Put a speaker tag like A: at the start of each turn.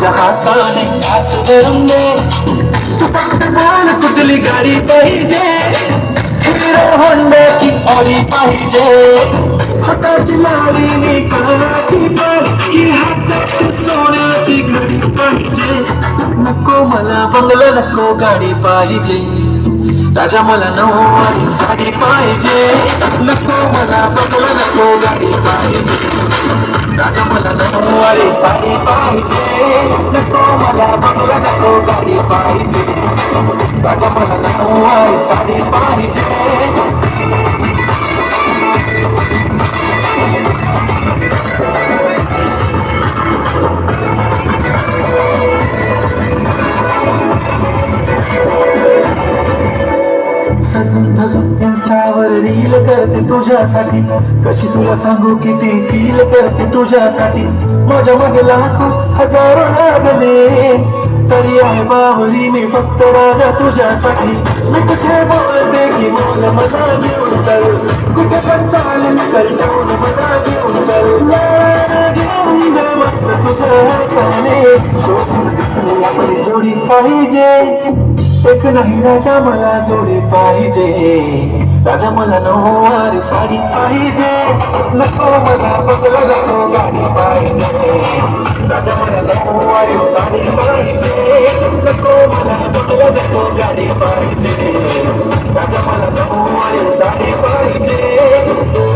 A: तुझ्या हाताने कास धरून दे तू फक्त बोल कुठली गाडी पाहिजे हिरो होंडा की ऑडी पाहिजे हाताची लाडी नी कानाची पण की हातात सोन्याची घडी पाहिजे नको मला बंगला नको गाडी पाहिजे राजा मला नऊवारी साडी पाहिजे नको मला बंगला नको गाडी पाहिजे राजा मला नऊवारी साडी पाहिजे नको मला बंगला नको गाडी पाहिजे मला नऊवारी साडी पाहिजे. इंस्टावर रील करते तुझ्यासाठी. कशी तुला सांगू किती फील करते तुझ्यासाठी. माझ्या मागे लाखो हजारो लागले. तरी आहे बाहुली मी फक्त राजा तुझ्यासाठी. मी कुठे बोलते की मला मला घेऊन चल कुठे पण चालेल चल घेऊन मला जोडी पाहिजे एक नाही राजा मला जोडी पाहिजे राजा मला नऊवार साडी पाहिजे नको मला बदल नको गाडी पाहिजे राजा मला नऊवार साडी पाहिजे नको मला बदल नको गाडी पाहिजे राजा मला नऊवार साडी पाहिजे